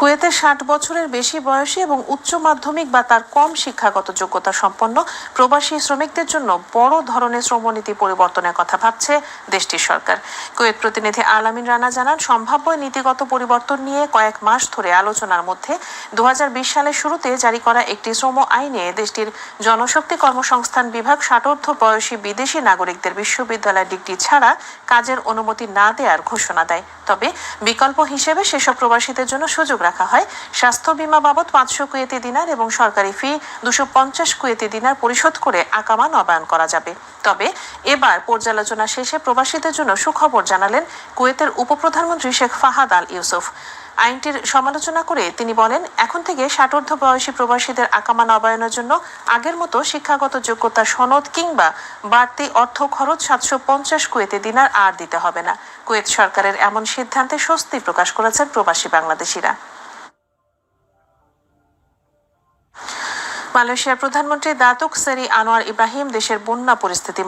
কুয়েতে ষাট বছরের বেশি বয়সী এবং উচ্চ মাধ্যমিক বা তার কম শিক্ষাগত যোগ্যতা সম্পন্ন প্রবাসী শ্রমিকদের জন্য বড় ধরনের শ্রমনীতি পরিবর্তনের কথা ভাবছে দেশটির সরকার। কুয়েত প্রতিনিধি আলামিন রানা জানান, সম্ভাব্য নীতিগত পরিবর্তন নিয়ে কয়েক মাস ধরে আলোচনার মধ্যে দু হাজার বিশ সালের শুরুতে জারি করা একটি শ্রম আইনে দেশটির জনশক্তি কর্মসংস্থান বিভাগ ষাটোর্ধ বয়সী বিদেশি নাগরিকদের বিশ্ববিদ্যালয় ডিগ্রি ছাড়া কাজের অনুমতি না দেওয়ার ঘোষণা দেয়। তবে বিকল্প হিসেবে সেসব প্রবাসীদের জন্য সুযোগ রাখা হয়। স্বাস্থ্য বীমা বাবদ পাঁচশো কুয়েতি দিনার এবং সরকারি ফি দুশো পঞ্চাশ কুয়েতি দিনার পরিশোধ করে আকামা নবায়ন করা যাবে। তবে এবার পর্যালোচনা শেষে প্রবাসীদের জন্য সুখবর জানালেন কুয়েতের উপপ্রধানমন্ত্রী শেখ ফাহাদ আল ইউসুফ। আইনটির সমালোচনা করে তিনি বলেন, এখন থেকে ষাটোর্ধ বয়সী প্রবাসীদের আকামা নবায়নের জন্য আগের মতো শিক্ষাগত যোগ্যতা সনদ কিংবা বাড়তি অর্থ খরচ সাতশো পঞ্চাশ কুয়েতে দিনার আর দিতে হবে না। কুয়েত সরকারের এমন সিদ্ধান্তে স্বস্তি প্রকাশ করেছেন প্রবাসী বাংলাদেশিরা। মালয়েশিয়ার প্রধানমন্ত্রী দাতুক সেরি আনোয়ার ইব্রাহিম দেশের বন্যা পরিস্থিতি